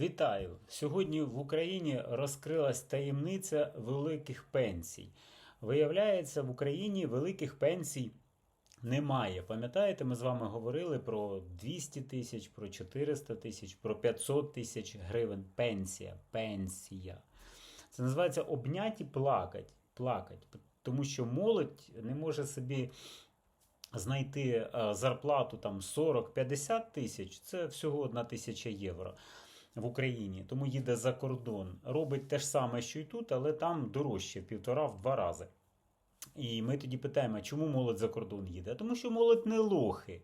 Вітаю! Сьогодні в Україні розкрилась таємниця великих пенсій. Виявляється, в Україні великих пенсій немає. Пам'ятаєте, ми з вами говорили про 200 тисяч, про 400 тисяч, про 500 тисяч гривень. Пенсія. Пенсія. Це називається обняті плакать. плакать. Тому що молодь не може собі знайти е, зарплату там 40-50 тисяч, це всього одна тисяча євро в Україні, тому їде за кордон. Робить те ж саме, що і тут, але там дорожче, в півтора в два рази. І ми тоді питаємо, чому молодь за кордон їде? Тому що молодь не лохи.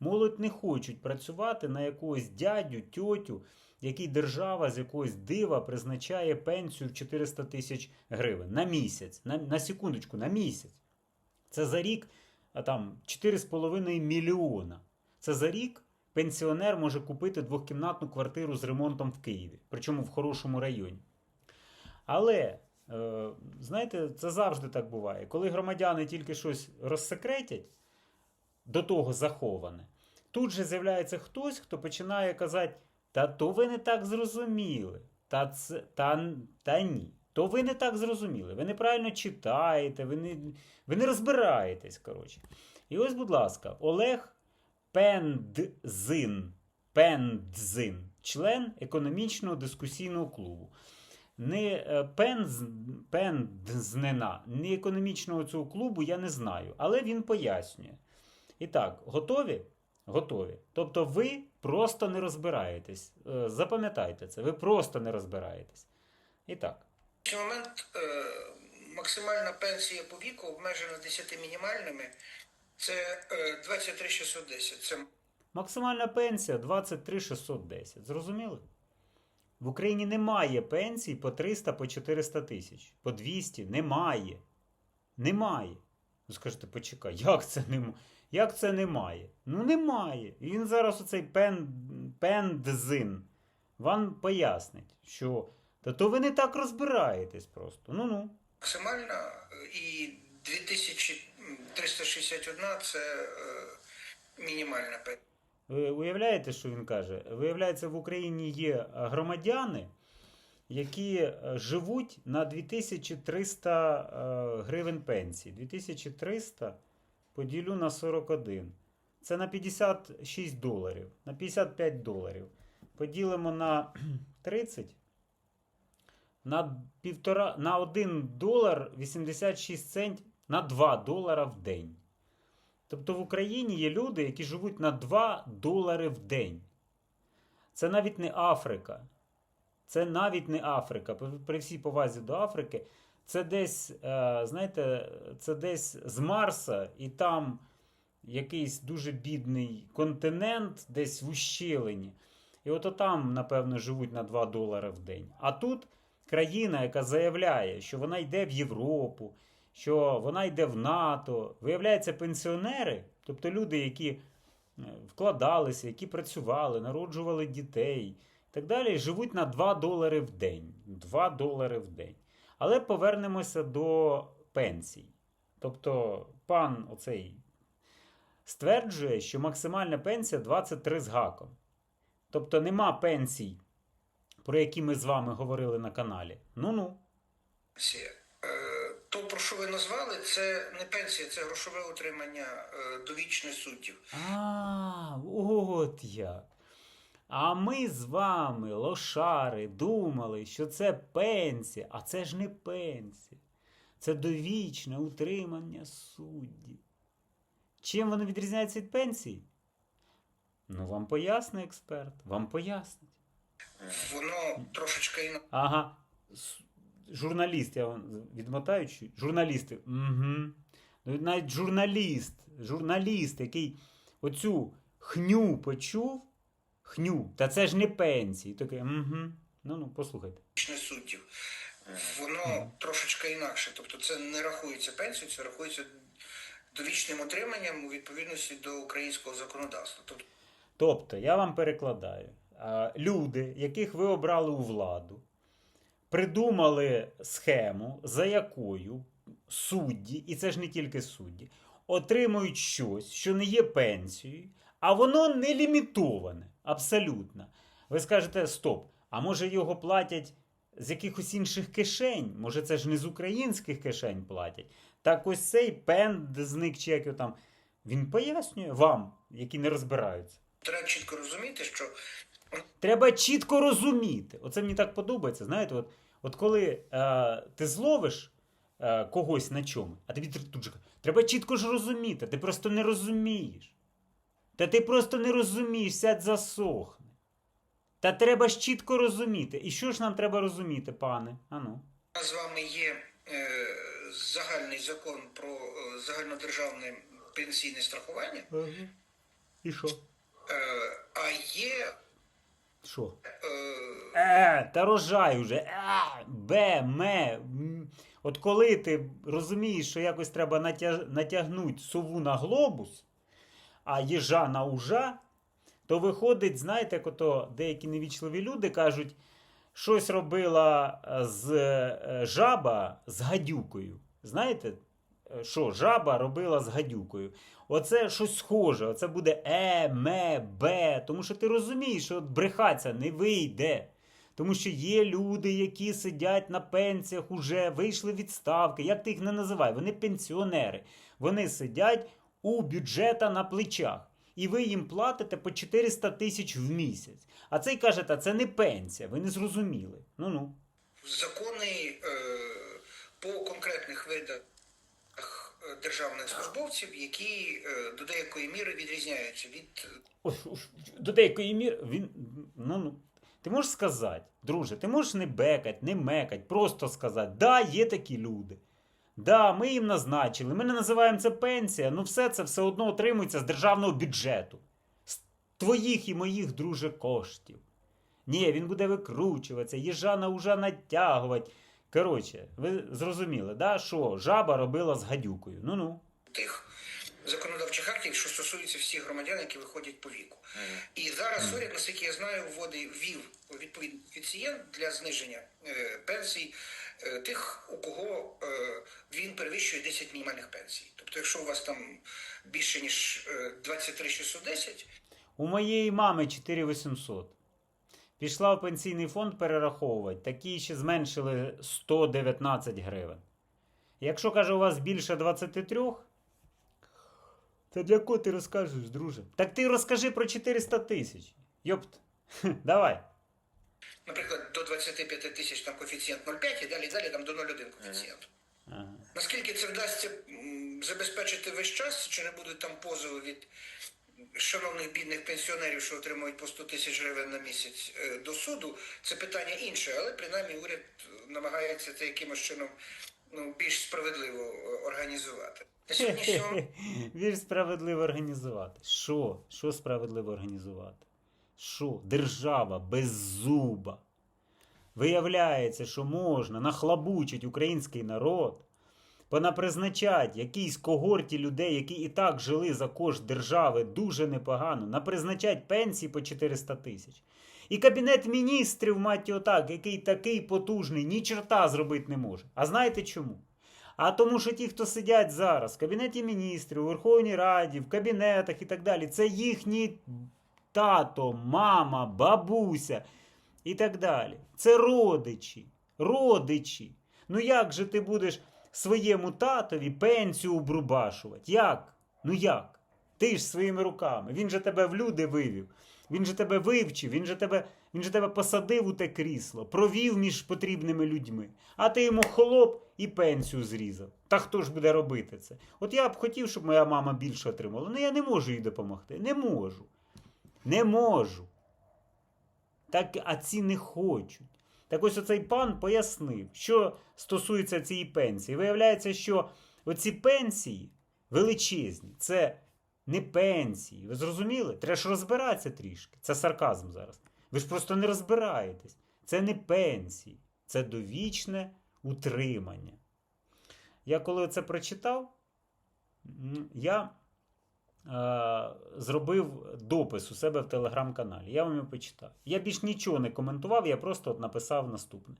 Молодь не хочуть працювати на якогось дядю, тьотю, який держава з якогось дива призначає пенсію в 400 тисяч гривень на місяць, на, на секундочку, на місяць. Це за рік а там 4,5 мільйона. Це за рік пенсіонер може купити двохкімнатну квартиру з ремонтом в Києві, причому в хорошому районі. Але, е, знаєте, це завжди так буває. Коли громадяни тільки щось розсекретять, до того заховане, тут же з'являється хтось, хто починає казати: Та то ви не так зрозуміли. Та, це, та, та ні. То ви не так зрозуміли. Ви неправильно читаєте, ви не, ви не розбираєтесь. коротше. І ось, будь ласка, Олег Пендзин. Пендзин, член економічного дискусійного клубу. Не е, пенз, пендзнена, не економічного цього клубу я не знаю, але він пояснює. І так, готові? Готові. Тобто ви просто не розбираєтесь. Е, Запам'ятайте це, ви просто не розбираєтесь. І так. В цей момент е, максимальна пенсія по віку обмежена 10 мінімальними. Це е, 23 610. Це максимальна пенсія 23 610. Зрозуміли? В Україні немає пенсій по 300, по 400 тисяч, по 200 немає. Немає. Ви скажете, почекай, як це немає? Як це немає? Ну немає. І він зараз оцей пен, пендзин вам пояснить, що та то ви не так розбираєтесь просто. Ну-ну. Максимальна е, і 2000 361 це е, мінімальна пенсія. Ви уявляєте, що він каже? Виявляється, в Україні є громадяни, які е, живуть на 2300 е, гривень пенсії. 2300 поділю на 41. Це на 56 доларів, на 55 доларів. Поділимо на 30. На півтора, на 1 долар 86 центів на 2 долара в день. Тобто в Україні є люди, які живуть на 2 долари в день. Це навіть не Африка. Це навіть не Африка. При, всій повазі до Африки, це десь, е, знаєте, це десь з Марса, і там якийсь дуже бідний континент, десь в ущелині. І от там, напевно, живуть на 2 долари в день. А тут країна, яка заявляє, що вона йде в Європу, що вона йде в НАТО. Виявляється, пенсіонери, тобто люди, які е, вкладалися, які працювали, народжували дітей і так далі, живуть на 2 долари в день. 2 долари в день. Але повернемося до пенсій. Тобто, пан оцей стверджує, що максимальна пенсія 23 з гаком. Тобто нема пенсій, про які ми з вами говорили на каналі. Ну-ну. Е, То, про що ви назвали, це не пенсія, це грошове утримання е, довічне суддів. А, от як. А ми з вами, лошари, думали, що це пенсія, а це ж не пенсія. Це довічне утримання суддів. Чим воно відрізняється від пенсії? Ну, вам пояснить експерт, вам пояснить. Воно трошечки інакше. Ага. Журналіст, я вам відмотаю, чи- журналісти. Угу. Ну, навіть журналіст, журналіст, який оцю хню почув, хню, та це ж не пенсії. Такий, угу. Ну, ну, послухайте. суддів. Воно трошечки інакше. Тобто це не рахується пенсією, це рахується довічним отриманням у відповідності до українського законодавства. Тобто Тобто, я вам перекладаю, люди, яких ви обрали у владу, придумали схему, за якою судді, і це ж не тільки судді, отримують щось, що не є пенсією, а воно не лімітоване. Абсолютно. Ви скажете: стоп, А може його платять з якихось інших кишень? Може, це ж не з українських кишень платять? Так ось цей пендзник чи як там, він пояснює вам, які не розбираються. Треба чітко розуміти, що Треба чітко розуміти. Оце мені так подобається. Знаєте, от, от коли е, ти зловиш е, когось на чому, а тобі тут же кажуть, треба чітко ж розуміти. Ти просто не розумієш. Та ти просто не розумієш, сядь засохне. Та треба ж чітко розуміти. І що ж нам треба розуміти, пане? Ану. у нас з вами є е, загальний закон про е, загальнодержавне пенсійне страхування, І що? е, а є Що? е, Е, та рожай уже. Е, бе, ме. От коли ти розумієш, що якось треба натяг... натягнути сову на глобус, а їжа на ужа, то виходить, знаєте, як ото деякі невічливі люди кажуть, щось робила е, з е, жаба з гадюкою. Знаєте, що жаба робила з гадюкою? Оце щось схоже, оце буде е, ме, бе. Тому що ти розумієш, що брехаться не вийде. Тому що є люди, які сидять на пенсіях, уже вийшли відставки. Як ти їх не називай? Вони пенсіонери. Вони сидять у бюджета на плечах. І ви їм платите по 400 тисяч в місяць. А цей каже, та це не пенсія, ви не зрозуміли. Ну ну. закони е, по конкретних видах е, державних службовців, які е, до деякої міри відрізняються від До деякої міри він. Ну, ну. Ти можеш сказати, друже, ти можеш не бекать, не мекать, просто сказати, да, є такі люди. Да, ми їм назначили, ми не називаємо це пенсія, ну все це все одно отримується з державного бюджету. З твоїх і моїх, друже, коштів. Ні, він буде викручуватися, їжана уже натягувати. Коротше, ви зрозуміли, да, що жаба робила з гадюкою. Ну-ну. тих законодавчих актів, що стосуються всіх громадян, які виходять по віку. І зараз уряд, наскільки я знаю, вводить ввів відповідний коефіцієнт для зниження е, пенсій е, тих, у кого е, він перевищує 10 мінімальних пенсій. Тобто, якщо у вас там більше ніж е, 23 610, У моєї мами 4800. Пішла в пенсійний фонд перераховувати. Такі ще зменшили 119 гривень. Якщо каже, у вас більше 23, то для кого ти розкажеш, друже? Так ти розкажи про 400 тисяч. Йопт. Давай. наприклад, до 25 тисяч там коефіцієнт 0,5 і далі далі там до 0,1 коефіцієнт. Ага. Наскільки це вдасться м, забезпечити весь час, чи не будуть там позови від шановних бідних пенсіонерів, що отримують по 100 тисяч гривень на місяць е, до суду, це питання інше, але принаймні уряд намагається це якимось чином ну, більш справедливо е, організувати. Більш справедливо організувати. Що? Що справедливо організувати? Що? Держава без зуба. Виявляється, що можна нахлабучить український народ, понапризначать якійсь когорті людей, які і так жили за кошт держави дуже непогано, напризначать пенсії по 400 тисяч. І кабінет міністрів, мать його так, який такий потужний, ні чорта зробити не може. А знаєте чому? А тому, що ті, хто сидять зараз в кабінеті міністрів, у Верховній Раді, в кабінетах і так далі, це їхні тато, мама, бабуся і так далі. Це родичі. Родичі. Ну як же ти будеш своєму татові пенсію обрубашувати? Як? Ну як? Ти ж своїми руками. Він же тебе в люди вивів. Він же тебе вивчив, він же тебе, він же тебе посадив у те крісло, провів між потрібними людьми. А ти йому хлоп і пенсію зрізав. Та хто ж буде робити це? От я б хотів, щоб моя мама більше отримала. Ну я не можу їй допомогти. Не можу. Не можу. Так, а ці не хочуть. Так ось оцей пан пояснив, що стосується цієї пенсії. Виявляється, що оці пенсії величезні, це не пенсії. Ви зрозуміли? Треба ж розбиратися трішки. Це сарказм зараз. Ви ж просто не розбираєтесь. Це не пенсії, це довічне утримання. Я коли це прочитав, я зробив допис у себе в телеграм-каналі. Я вам його почитав. Я більш нічого не коментував, я просто от написав наступне.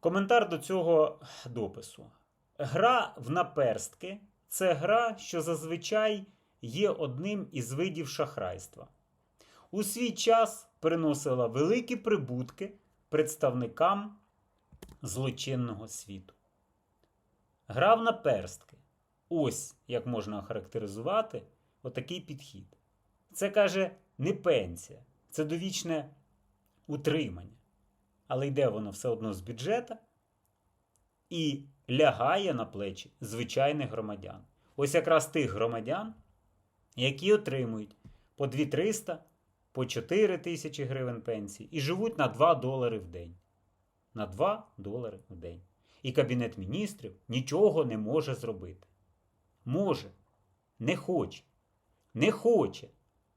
Коментар до цього допису. Гра в наперстки це гра, що зазвичай є одним із видів шахрайства. у свій час приносила великі прибутки представникам злочинного світу. Грав на перстки. Ось як можна охарактеризувати отакий підхід. Це каже не пенсія, це довічне утримання. Але йде воно все одно з бюджета і лягає на плечі звичайних громадян. Ось якраз тих громадян, які отримують по 2300, по 4 тисячі гривень пенсії і живуть на 2 долари в день. На 2 долари в день. І Кабінет міністрів нічого не може зробити. Може, не хоче. Не хоче.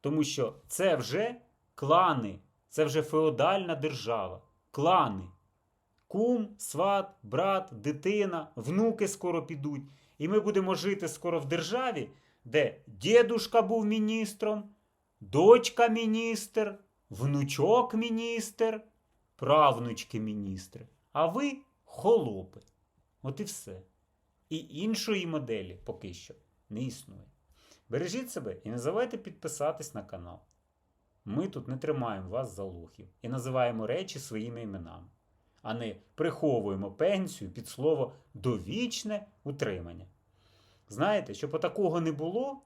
Тому що це вже клани, це вже феодальна держава. Клани. Кум, сват, брат, дитина, внуки скоро підуть. І ми будемо жити скоро в державі, де дідушка був міністром, дочка міністр, внучок міністр, правнучки міністри. А ви холопи. От і все. І іншої моделі поки що не існує. Бережіть себе і не забувайте підписатись на канал. Ми тут не тримаємо вас за лохів і називаємо речі своїми іменами, а не приховуємо пенсію під слово довічне утримання. Знаєте, щоб такого не було,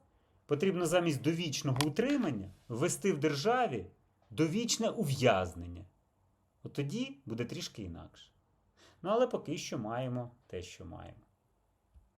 потрібно замість довічного утримання ввести в державі довічне ув'язнення. От тоді буде трішки інакше. Ну, але поки що маємо те, що маємо.